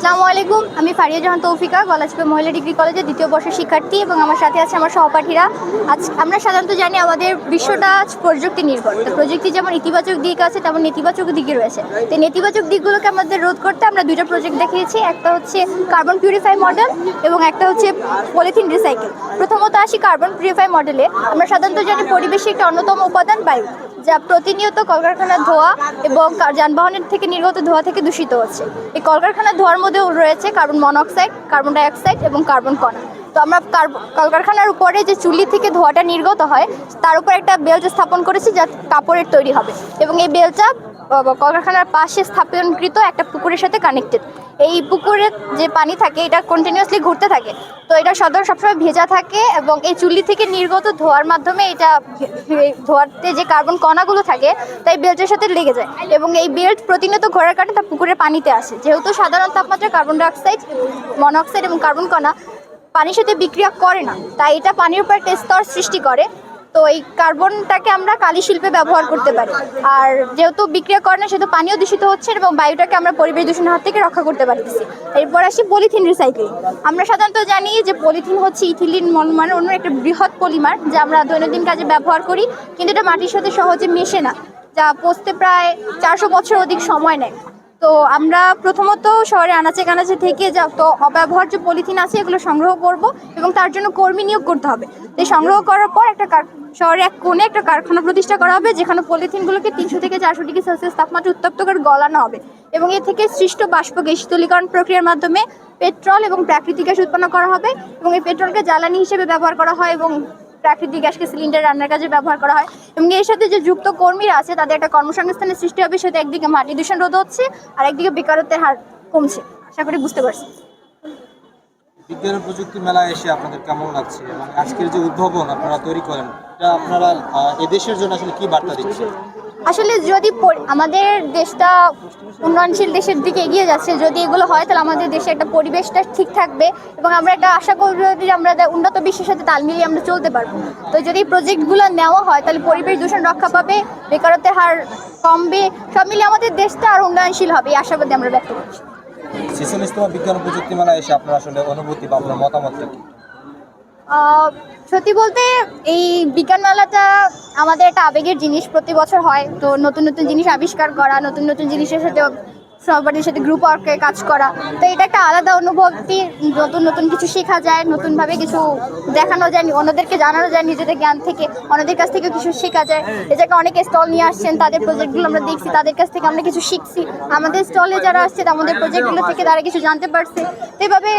আসসালামু আলাইকুম। আমি ফারিয়া জাহান তৌফিকা গলাচিপা মহিলা ডিগ্রি কলেজের দ্বিতীয় বর্ষের শিক্ষার্থী এবং আমার সাথে আছে আমার সহপাঠীরা। আজ আমরা সাধারণত জানি আমাদের বিশ্বটা আজ প্রযুক্তি নির্ভর। তো প্রযুক্তি যেমন ইতিবাচক দিক আছে, তেমন নেতিবাচক দিকই রয়েছে। তো নেতিবাচক দিকগুলোকে আমাদের রোধ করতে আমরা দুইটা প্রজেক্ট দেখিয়েছি। একটা হচ্ছে কার্বন পিউরিফাই মডেল এবং একটা হচ্ছে পলিথিন রিসাইকেল প্রথমত আসি কার্বন পিউরিফাই মডেলে আমরা সাধারণত জানি পরিবেশে একটা অন্যতম উপাদান বায়ু, যা প্রতিনিয়ত কলকারখানার ধোঁয়া এবং যানবাহনের থেকে নির্গত ধোঁয়া থেকে দূষিত হচ্ছে। এই কলকারখানার ধোঁয়ার মধ্যেও রয়েছে কার্বন মনোক্সাইড, কার্বন ডাইঅক্সাইড এবং কার্বন কণা। তো আমরা কলকারখানার উপরে যে চুলি থেকে ধোয়াটা নির্গত হয়, তার উপর একটা বেল্ট স্থাপন করেছি যা কাপড়ের তৈরি হবে। এবং এই বেলটা কলকারখানার পাশে স্থাপনকৃত একটা পুকুরের সাথে কানেক্টেড এই পুকুরে যে পানি থাকে, এটা কন্টিনিউয়াসলি ঘুরতে থাকে। তো এটা সদর সবসময় ভেজা থাকে এবং এই চুল্লি থেকে নির্গত ধোয়ার মাধ্যমে এটা ধোয়াতে যে কার্বন কণাগুলো থাকে, তাই বেল্টের সাথে লেগে যায় এবং এই বেল্ট প্রতিনিয়ত ঘোরার কারণে তা পুকুরের পানিতে আসে। যেহেতু সাধারণ তাপমাত্রায় কার্বন ডাইঅক্সাইড, মনোক্সাইড এবং কার্বন কণা পানির সাথে বিক্রিয়া করে না, তাই এটা পানির উপর একটা স্তর সৃষ্টি করে তো এই কার্বনটাকে আমরা কালি শিল্পে ব্যবহার করতে পারি। আর যেহেতু বিক্রিয়া করে না সেহেতু পানিও দূষিত হচ্ছে এবং বায়ুটাকে আমরা পরিবেশ দূষণের হাত থেকে রক্ষা করতে পারতেছি। এরপর আসি পলিথিন রিসাইক্লিং। আমরা সাধারণত জানি যে পলিথিন হচ্ছে ইথিলিন মলমার অন্য একটা বৃহৎ পলিমার যা আমরা দৈনন্দিন কাজে ব্যবহার করি, কিন্তু এটা মাটির সাথে সহজে মেশে না, যা পচতে প্রায় চারশো বছর অধিক সময় নেয়। তো আমরা প্রথমত শহরে আনাচে কানাচে থেকে যা তো অব্যবহার্য পলিথিন আছে, এগুলো সংগ্রহ করব এবং তার জন্য কর্মী নিয়োগ করতে হবে। এই সংগ্রহ করার পর একটা শহরে এক কোণে একটা কারখানা প্রতিষ্ঠা করা হবে, যেখানে পলিথিনগুলোকে তিনশো থেকে চারশো ডিগ্রি সেলসিয়াস তাপমাত্রা উত্তপ্ত করে গলানো হবে এবং এ থেকে সৃষ্ট বাষ্প শীতলীকরণ প্রক্রিয়ার মাধ্যমে পেট্রোল এবং প্রাকৃতিক গ্যাস উৎপন্ন করা হবে এবং এই পেট্রোলকে জ্বালানি হিসেবে ব্যবহার করা হয় এবং প্রাকৃতিক গ্যাসকে সিলিন্ডার রান্নার কাজে ব্যবহার করা হয় এবং এর সাথে যে যুক্ত কর্মীরা আছে, তাদের একটা কর্মসংস্থানের সৃষ্টি হবে, সেটা একদিকে মাটি দূষণ রোধ হচ্ছে, আর একদিকে বেকারত্বের হার কমছে। আশা করি বুঝতে পারছি। বিজ্ঞান প্রযুক্তি মেলা এসে আপনাদের কেমন লাগছে? এবং আজকের যে উদ্ভাবন আপনারা তৈরি করেন, এটা আপনারা এদেশের জন্য আসলে কি বার্তা দিচ্ছে আসলে যদি আমাদের দেশটা উন্নয়নশীল দেশের দিকে এগিয়ে যাচ্ছে, যদি এগুলো হয়, তাহলে আমাদের দেশে একটা পরিবেশটা ঠিক থাকবে এবং আমরা একটা আশা করব যদি আমরা উন্নত বিশ্বের সাথে তাল মিলিয়ে আমরা চলতে পারব। তো যদি প্রজেক্টগুলো নেওয়া হয়, তাহলে পরিবেশ দূষণ রক্ষা পাবে, বেকারত্বের হার কমবে, সব মিলিয়ে আমাদের দেশটা আরও উন্নয়নশীল হবে, এই আশাবাদী আমরা ব্যক্ত করছি। শিশু বিজ্ঞান প্রযুক্তি মেলায় এসে আপনার আসলে অনুভূতি বা আপনার মতামতটা কি? সত্যি বলতে এই বিজ্ঞান মেলাটা আমাদের একটা আবেগের জিনিস প্রতি বছর হয়। তো নতুন নতুন জিনিস আবিষ্কার করা, নতুন নতুন জিনিসের সাথে সবার সাথে গ্রুপ ওয়ার্কে কাজ করা। তো এটা একটা আলাদা অনুভূতি, নতুন নতুন কিছু শেখা যায়, নতুনভাবে কিছু দেখানো যায়, অন্যদেরকে জানানো যায়, নিজেদের জ্ঞান থেকে, অন্যদের কাছ থেকে কিছু শেখা যায়। এ জায়গায় অনেকে স্টল নিয়ে আসছেন, তাদের প্রজেক্টগুলো আমরা দেখছি, তাদের কাছ থেকে আমরা কিছু শিখছি। আমাদের স্টলে যারা আসছে, আমাদের প্রজেক্টগুলো থেকে তারা কিছু জানতে পারছে। তো এভাবে